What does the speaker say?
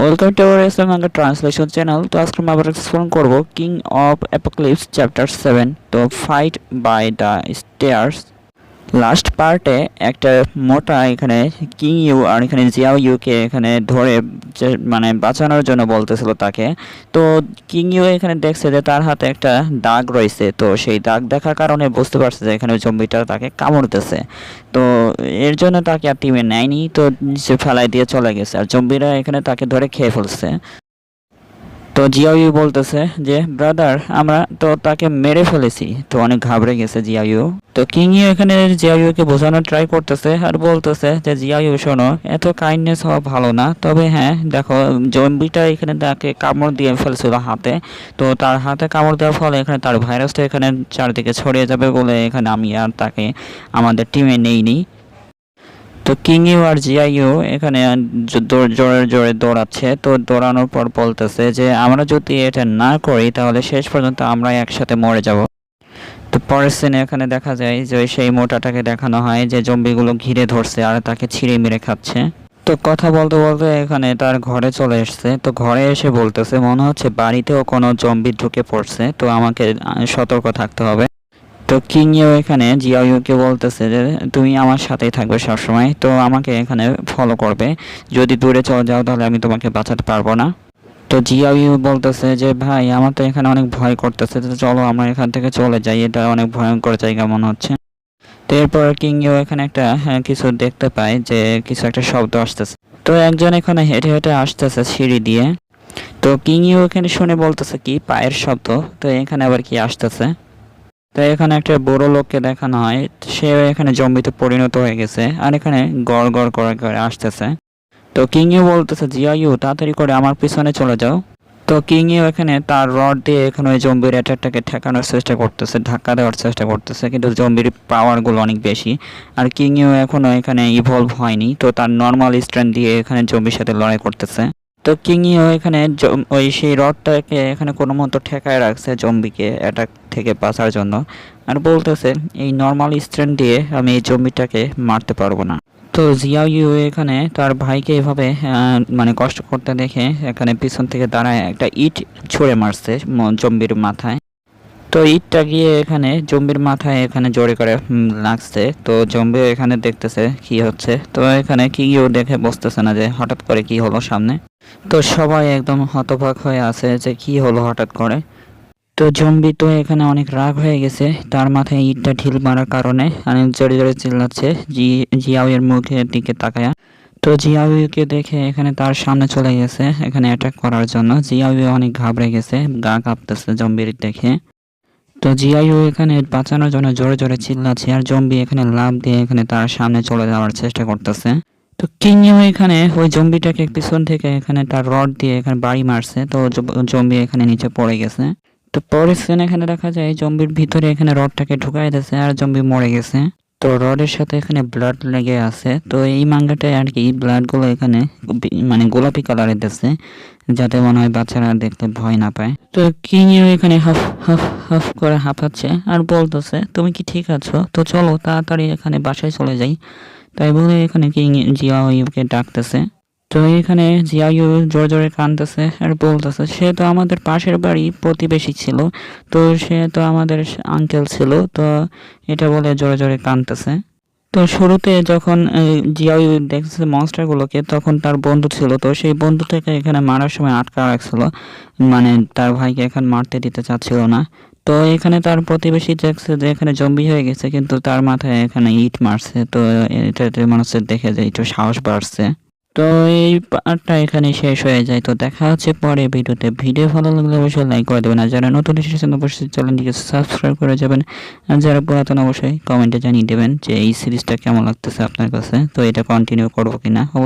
Welcome to our Islam Bangla translation channel. তো আজকে আমরা আবার এক্সপ্লোর করব King of Apocalypse chapter seven তো fight by the stairs last পার্টে একটা মোটা এখানে কিং ইউ আর এখানে জিয়াও ইউকে এখানে ধরে মানে বাঁচানোর জন্য বলতেছিল তাকে। তো কিং ইউ এখানে দেখছে যে তার হাতে একটা দাগ রয়েছে, তো সেই দাগ দেখার কারণে বুঝতে পারছে যে এখানে জম্বিটা তাকে কামড়তেছে। তো এর জন্য তাকে আর টিমে নেয়নি, তো ফেলাই দিয়ে চলে গেছে। আর জম্বিরা এখানে তাকে ধরে খেয়ে ফেলছে। তো জিয়াইউ বলতেছে যে, ব্রাদার, আমরা তো তাকে মেরে ফেলেছি। তো অনেক ঘাবড়ে গেছে জিয়াইউ তো কিংইউ এখানে জিয়াইউকে বোঝানোর ট্রাই করতেছে আর বলতেছে যে জিয়াইউ শোনো, এত কাইন্ডনেস হওয়া ভালো না। তবে হ্যাঁ দেখো, জম্বিটা এখানে তাকে কামড় দিয়ে ফেলছিল হাতে। তো তার হাতে কামড় দেওয়ার ফলে এখানে তার ভাইরাসটা এখানে চারদিকে ছড়িয়ে যাবে বলে এখানে আমি আর তাকে, আমাদের টিমে নেইনি। তো কিংইউ আর জিআইউ এখানে জোরে জোরে দৌড়াচ্ছে। তো দৌড়ানোর পর বলতেছে যে, আমরা যদি এটা না করি, তাহলে শেষ পর্যন্ত আমরা একসাথে মরে যাব। তো পরের সিনে এখানে দেখা যায় যে, সেই মোটাটাকে দেখানো হয় যে, জম্বিগুলো ঘিরে ধরছে আর তাকে ছিঁড়ে মেরে খাচ্ছে। তো কথা বলতে বলতে এখানে তার ঘরে চলে এসছে। তো ঘরে এসে বলতেছে, মনে হচ্ছে বাড়িতেও কোনো জম্বি ঢুকে পড়ছে, তো আমাকে সতর্ক থাকতে হবে। তো কিংইও এখানে জিয়াইউকে বলতেছে যে তুমি আমার সাথেই থাকবে সবসময় তো আমাকে এখানে ফলো করবে। যদি দূরে চলে যাও তাহলে আমি তোমাকে বাঁচাতে পারব না। তো জিয়াইউ বলতেছে যে ভাই আমার তো এখানে অনেক ভয় করতেছে তো চলো আমরা এখান থেকে চলে যাই এটা অনেক ভয়ঙ্কর জায়গা মনে হচ্ছে। তো এরপর কিংইও এখানে একটা হ্যাঁ, কিছু দেখতে পায় যে কিছু একটা শব্দ আসতেছে। তো একজন এখানে হেঁটে হেঁটে আসতেছে সিঁড়ি দিয়ে। তো কিংইও এখানে শুনে বলতেছে কি পায়ের শব্দ। তো এখানে আবার কি আসতেছে? তো এখানে একটা বড় লোককে দেখানো হয়। সে এখানে জম্বিতে পরিণত হয়ে গেছে আর এখানে গড় গড় করে করে আসতেছে। তো কিংইউ বলতেছে জিয়াইউ তাড়াতাড়ি করে আমার পিছনে চলে যাও। তো কিংইউ এখানে তার রড দিয়ে এখানে ওই জম্বির অ্যাটাকটাকে ঠেকানোর চেষ্টা করতেছে, ধাক্কা দেওয়ার চেষ্টা করতেছে, কিন্তু জম্বির পাওয়ারগুলো অনেক বেশি। আর কিংইউ এখনও এখানে ইভলভ হয়নি, তো তার নর্মাল স্ট্রেন্থ দিয়ে এখানে জম্বির সাথে লড়াই করতেছে। তো কিংইও এখানে ওই সেই রডটাকে এখানে কোনো মতো ঠেকায় রাখছে জম্বিকে অ্যাটাক থেকে বাঁচার জন্য। আর বলতেছে, এই নর্মাল স্ট্রেন দিয়ে আমি এই জম্বিটাকে মারতে পারব না। তো জিয়াও ইউ এখানে তার ভাইকে এভাবে মানে কষ্ট করতে দেখে এখানে পিছন থেকে দাঁড়ায় একটা ইট ছুঁড়ে মারছে জম্বির মাথায়। তো ইটটা গিয়ে এখানে জম্বির মাথায় এখানে জোরে করে লাগছে। তো জম্বি এখানে দেখতেছে কি হচ্ছে। তো এখানে কিও দেখে বসতেছে না যে হঠাৎ করে কি হলো সামনে। তো সবাই একদম হতবাক হয়ে আছে যে কি হলো হঠাৎ করে। তো জম্বি তো এখানে অনেক রাগ হয়ে গেছে। তার মাথায় ইটটা ঢিল মারার কারণে অনেক জোরে জোরে চিল্লাচ্ছে জি, জিয়াউয়ের মুখের দিকে তাকায়া। তো জিয়াউকে দেখে এখানে তার সামনে চলে গেছে, এখানে অ্যাটাক করার জন্য। জিয়াউয়ে অনেক ঘাবড়ে গেছে, গা কাঁপতেছে জম্বির দেখে। তো জিআইও এখানে বাঁচানোর জন্য জোরে জোরে চিল্লাচ্ছে আর জম্বি এখানে লাভ দিয়ে এখানে তার সামনে চলে যাওয়ার চেষ্টা করতেছে। তো কিংইও এখানে ওই জম্বিটাকে পিছন থেকে এখানে তার রড দিয়ে এখানে বাড়ি মারছে, তো জম্বি এখানে নিচে পড়ে গেছে। তো পরের সিন এখানে দেখা যায় জম্বির ভিতরে এখানে রডটাকে ঢুকাই দিয়েছে আর জম্বি মরে গেছে। তো রডের সাথে এখানে ব্লাড লেগে আছে, তো এই মাঙ্গাটায় আর কি ব্লাডগুলো এখানে মানে গোলাপি কালারের দিচ্ছে যাতে মনে হয় বাচ্চারা দেখতে ভয় না পায়। তো কিংইও এখানে হাফ হাফ হাফ করে হাঁপাচ্ছে আর বলতেছে, তুমি কি ঠিক আছো? তো চলো তাড়াতাড়ি এখানে বাসায় চলে যাই। তাই বলে এখানে কিং জিয়াইউকে ডাকতেছে। তো এখানে জিয়াইউ জোরে জোরে কানতেছে আর বলতেছে, সে তো আমাদের পাশের বাড়ি প্রতিবেশী ছিল। তো সে তো আমাদের আঙ্কেল ছিল। তো এটা বলে জোরে জোরে কানতেছে তো শুরুতে যখন জিয়াউ দেখছে মনস্টারগুলোকে তখন তার বন্ধু ছিল। তো সেই বন্ধু থেকে এখানে মারার সময় আটকা রাখছিল। মানে তার ভাইকে এখন মারতে দিতে চাচ্ছিল না। তো এখানে তার প্রতিবেশী দেখছে যে এখানে জম্বি হয়ে গেছে, কিন্তু তার মাথায় এখানে ইট মারছে। তো এটা মানুষের দেখে যে একটু সাহস বাড়ছে। তো এই পার্টটা এখানে শেষ হয়ে যায়। তো দেখা হচ্ছে পরে ভিডিওতে। ভিডিও ভালো লাগলে অবশ্যই লাইক করে দেবেন। আর যারা নতুন এসেছেন, অবশ্যই চ্যানেলটিকে সাবস্ক্রাইব করে যাবেন। আর যারা পুরাতন, অবশ্যই কমেন্টে জানিয়ে দেবেন যে এই সিরিজটা কেমন লাগতেছে আপনার কাছে। তো এটা কন্টিনিউ করব কিনা? অবশ্যই